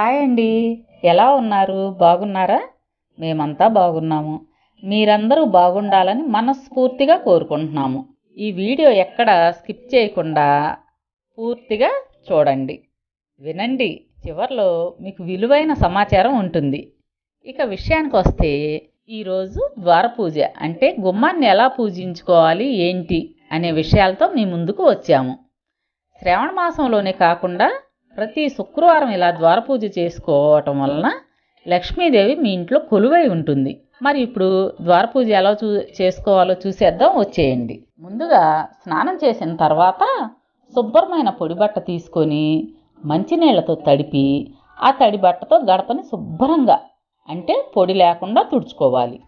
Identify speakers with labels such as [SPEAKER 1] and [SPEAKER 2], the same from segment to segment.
[SPEAKER 1] Hi అండి. ఎలా ఉన్నారు? బాగున్నారా? మేమంతా బాగున్నాము. మీరందరూ బాగుండాలని మనస్ఫూర్తిగా కోరుకుంటున్నాము. ఈ వీడియో ఎక్కడ స్కిప్ చేయకుండా పూర్తిగా చూడండి. వినండి. చివర్లో మీకు విలువైన సమాచారం ఉంటుంది. ఇక విషయానికి వస్తే ఈరోజు ద్వారపూజ అంటే గుమ్మాన్ని ఎలా పూజించుకోవాలి ఏంటి అనే విషయాలతో మీ ముందుకు వచ్చాము. శ్రావణ మాసంలోనే కాకుండా ప్రతి శుక్రవారం ఇలా ద్వారపూజ చేసుకోవటం వలన లక్ష్మీదేవి మీ ఇంట్లో కొలువై ఉంటుంది. మరి ఇప్పుడు ద్వారపూజ ఎలా చూ చేసుకోవాలో చూసేద్దాం వచ్చేయండి. ముందుగా స్నానం చేసిన తర్వాత శుభ్రమైన పొడి బట్ట తీసుకొని మంచినీళ్ళతో తడిపి ఆ తడి బట్టతో గడపని శుభ్రంగా అంటే పొడి లేకుండా తుడుచుకోవాలి.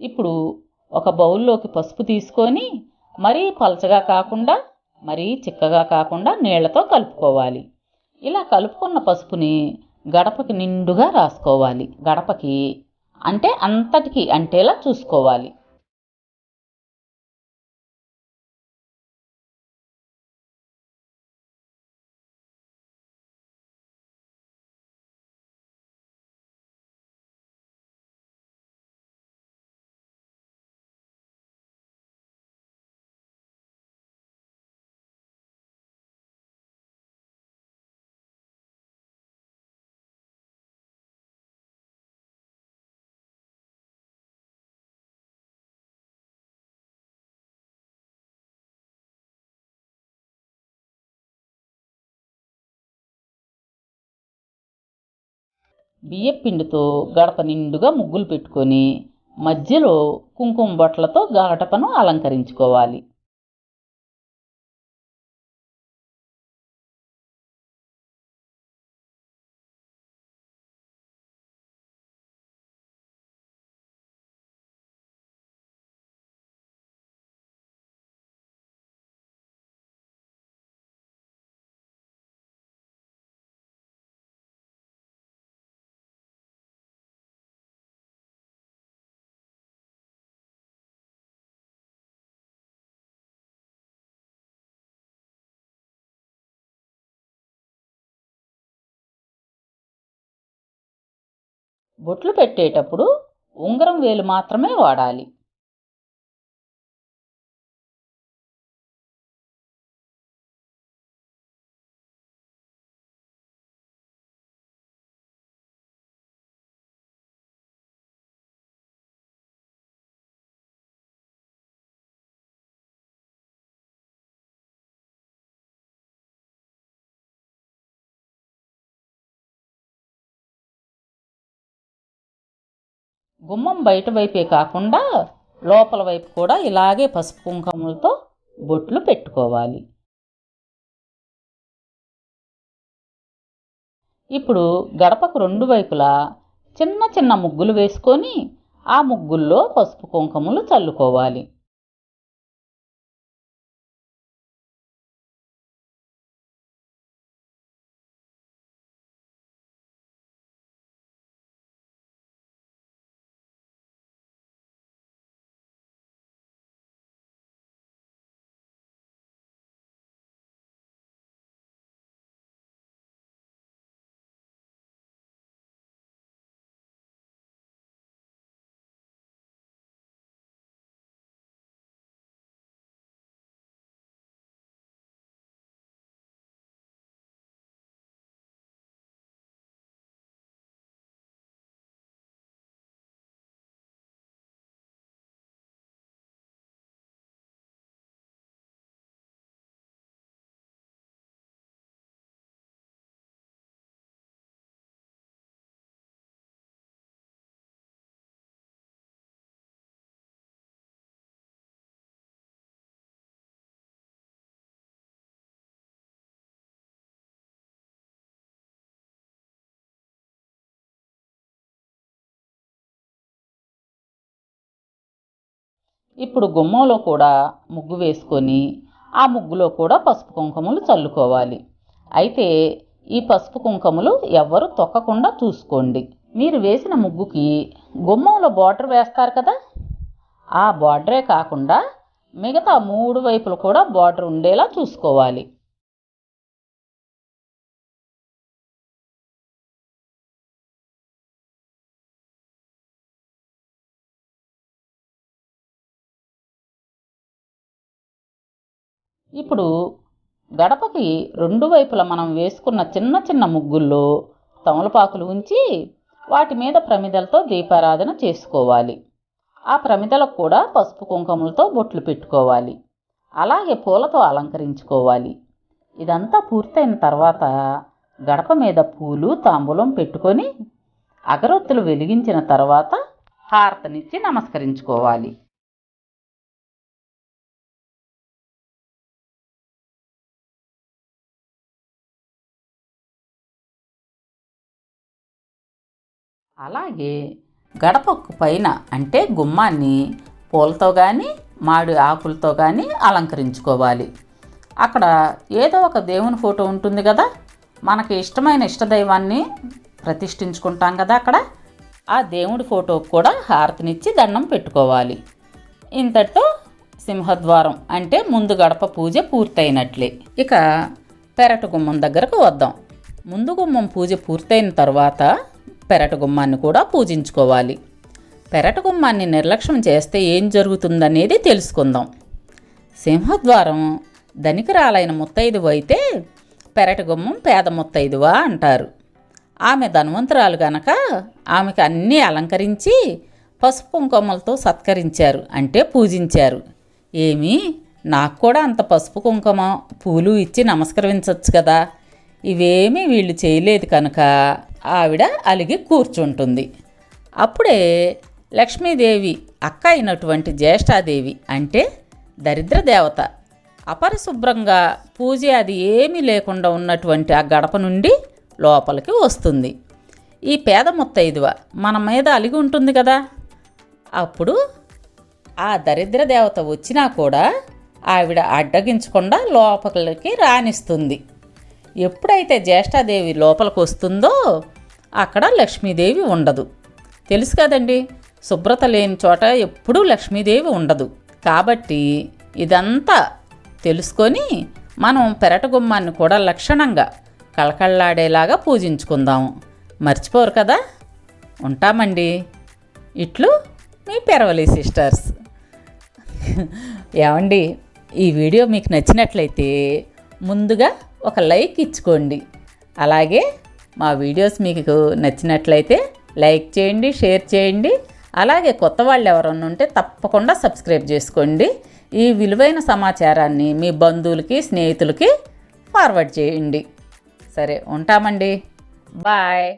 [SPEAKER 1] ఇప్పుడు ఒక బౌల్లోకి పసుపు తీసుకొని మరీ పలచగా కాకుండా మరీ చిక్కగా కాకుండా నీళ్ళతో కలుపుకోవాలి. ఇలా కలుపుకున్న పసుపుని గడపకి నిండుగా రాసుకోవాలి. గడపకి అంటే అంతటికి అంటేలా చూసుకోవాలి. బియ్యం పిండితో గడప నిండుగా ముగ్గులు పెట్టుకొని మధ్యలో కుంకుమ బొట్లతో గడపను అలంకరించుకోవాలి. బొట్లు పెట్టేటప్పుడు ఉంగరం వేలు మాత్రమే వాడాలి. గుమ్మం బయట వైపే కాకుండా లోపల వైపు కూడా ఇలాగే పసుపు కుంకుమలతో బొట్లు పెట్టుకోవాలి. ఇప్పుడు గడపకు రెండు వైపులా చిన్న చిన్న ముగ్గులు వేసుకొని ఆ ముగ్గుల్లో పసుపు కుంకుమలు చల్లుకోవాలి. ఇప్పుడు గుమ్మంలో కూడా ముగ్గు వేసుకొని ఆ ముగ్గులో కూడా పసుపు కుంకుమలు చల్లుకోవాలి. అయితే ఈ పసుపు కుంకుమలు ఎవ్వరు తొక్కకుండా చూసుకోండి. మీరు వేసిన ముగ్గుకి గుమ్మంలో బార్డర్ వేస్తారు కదా? ఆ బార్డరే కాకుండా మిగతా మూడు వైపులు కూడా బార్డర్ ఉండేలా చూసుకోవాలి. ఇప్పుడు గడపకి రెండు వైపులా మనం వేసుకున్న చిన్న చిన్న ముగ్గుల్లో తమలపాకులు ఉంచి వాటి మీద ప్రమిదలతో దీపారాధన చేసుకోవాలి. ఆ ప్రమిదలకు కూడా పసుపు కుంకుమలతో బొట్లు పెట్టుకోవాలి. అలాగే పూలతో అలంకరించుకోవాలి. ఇదంతా పూర్తయిన తర్వాత గడప మీద పూలు తాంబూలం పెట్టుకొని అగరొత్తులు వెలిగించిన తర్వాత హారతనిచ్చి నమస్కరించుకోవాలి. అలాగే గడపకు పైన అంటే గుమ్మాన్ని పూలతో కానీ మాడి ఆకులతో కానీ అలంకరించుకోవాలి. అక్కడ ఏదో ఒక దేవుని ఫోటో ఉంటుంది కదా? మనకి ఇష్టమైన ఇష్టదైవాన్ని ప్రతిష్ఠించుకుంటాం కదా అక్కడ? ఆ దేవుడి ఫోటోకు కూడా హారతినిచ్చి దండం పెట్టుకోవాలి. ఇంతటితో సింహద్వారం అంటే ముందు గడప పూజ పూర్తయినట్లే. ఇక పెరట గుమ్మం దగ్గరకు వద్దాం. ముందు గుమ్మం పూజ పూర్తయిన తర్వాత పెరట గుమ్మాన్ని కూడా పూజించుకోవాలి. పెరట గుమ్మాన్ని నిర్లక్ష్యం చేస్తే ఏం జరుగుతుందనేది తెలుసుకుందాం. సింహద్వారం ధనికరాలైన ముత్తైదువు అయితే పెరట గుమ్మం పేద ముత్తైదువా అంటారు. ఆమె ధనవంతురాలు గనక ఆమెకు అన్నీ అలంకరించి పసుపు కుంకుమలతో సత్కరించారు అంటే పూజించారు. ఏమి? నాకు కూడా అంత పసుపు కుంకుమ పూలు ఇచ్చి నమస్కరించవచ్చు కదా. ఇవేమీ వీళ్ళు చేయలేదు కనుక ఆవిడ అలిగి కూర్చుంటుంది. అప్పుడే లక్ష్మీదేవి అక్క అయినటువంటి జ్యేష్ఠాదేవి అంటే దరిద్ర దేవత అపరిశుభ్రంగా పూజ అది ఏమీ లేకుండా ఉన్నటువంటి ఆ గడప నుండి లోపలికి వస్తుంది. ఈ పేద ముత్తైదువ మన మీద అలిగి ఉంటుంది కదా. అప్పుడు ఆ దరిద్ర దేవత వచ్చినా కూడా ఆవిడ అడ్డగించకుండా లోపలికి రాణిస్తుంది. ఎప్పుడైతే జ్యేష్ఠాదేవి లోపలికి వస్తుందో అక్కడ లక్ష్మీదేవి ఉండదు. తెలుసు కదండి? శుభ్రత లేని చోట ఎప్పుడూ లక్ష్మీదేవి ఉండదు. కాబట్టి ఇదంతా తెలుసుకొని మనం పెరట గుమ్మాన్ని కూడా లక్షణంగా కళకళలాడేలాగా పూజించుకుందాము మర్చిపోరు కదా? ఉంటామండి. ఇట్లు మీ పెరవలి సిస్టర్స్. ఏమండి? ఈ వీడియో మీకు నచ్చినట్లయితే ముందుగా ఒక లైక్ ఇచ్చుకోండి. అలాగే మా వీడియోస్ మీకు నచ్చినట్లయితే లైక్ చేయండి షేర్ చేయండి. అలాగే కొత్త వాళ్ళు ఎవరన్నా ఉంటే తప్పకుండా సబ్స్క్రైబ్ చేసుకోండి. ఈ విలువైన సమాచారాన్ని మీ బంధువులకి స్నేహితులకి ఫార్వర్డ్ చేయండి. సరే ఉంటామండి. బాయ్.